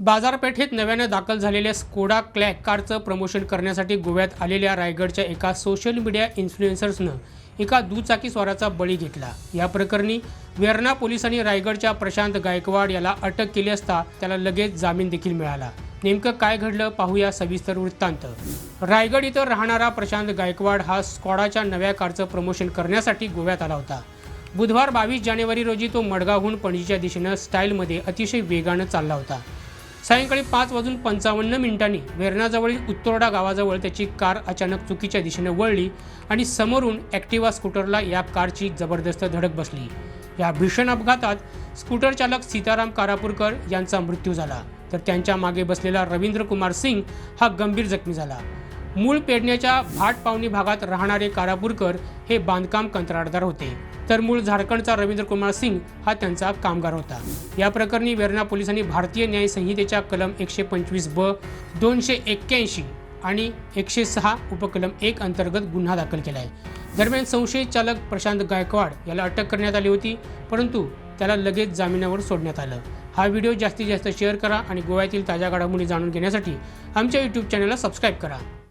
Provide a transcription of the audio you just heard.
बाजारपेठेत नव्यानं दाखल झालेल्या स्कोडा क्लॅक कारचं प्रमोशन करण्यासाठी गोव्यात आलेल्या रायगडच्या एका सोशल मीडिया इन्फ्लुएन्सर्सनं एका दुचाकी स्वाराचा बळी घेतला. या प्रकरणी वेर्णा पोलिसांनी रायगडच्या प्रशांत गायकवाड याला अटक केली असता त्याला लगेच जामीन देखील मिळाला. नेमकं काय घडलं पाहूया सविस्तर वृत्तांत. रायगड इथं राहणारा प्रशांत गायकवाड हा स्कॉडाच्या नव्या कारचं प्रमोशन करण्यासाठी गोव्यात आला होता. बुधवार बावीस जानेवारी रोजी तो मडगावहून पणजीच्या दिशेनं स्टाईलमध्ये अतिशय वेगानं चालला होता. सायंकाळी पाच वाजून पंचावन्न मिनिटांनी वेरणाजवळील उत्तोर्डा गावाजवळ त्याची कार अचानक चुकीच्या दिशेने वळली आणि समोरून ॲक्टिवा स्कूटरला या कारची जबरदस्त धडक बसली. या भीषण अपघातात स्कूटर चालक सीताराम कारापूरकर यांचा मृत्यू झाला तर त्यांच्या मागे बसलेला रवींद्र कुमार सिंग हा गंभीर जखमी झाला. मूळ पेडण्याच्या भाट पावणी भागात राहणारे कारापूरकर हे बांधकाम कंत्राटदार होते. तर मूळ झारखंडचा रवींद्र कुमार सिंग हा त्यांचा कामगार होता. या प्रकरणी वेर्णा पोलिसांनी भारतीय न्याय संहितेच्या कलम एकशे पंचवीस ब दोनशे एक्क्याऐंशी आणि एकशे सहा उपकलम एक अंतर्गत गुन्हा दाखल केला आहे दरम्यान संशयित चालक प्रशांत गायकवाड याला अटक करण्यात आली होती परंतु त्याला लगेच जामिनावर सोडण्यात आलं. हा व्हिडिओ जास्तीत जास्त शेअर करा आणि गोव्यातील ताज्या घडामोडी जाणून घेण्यासाठी आमच्या यूट्यूब चॅनलला सबस्क्राईब करा.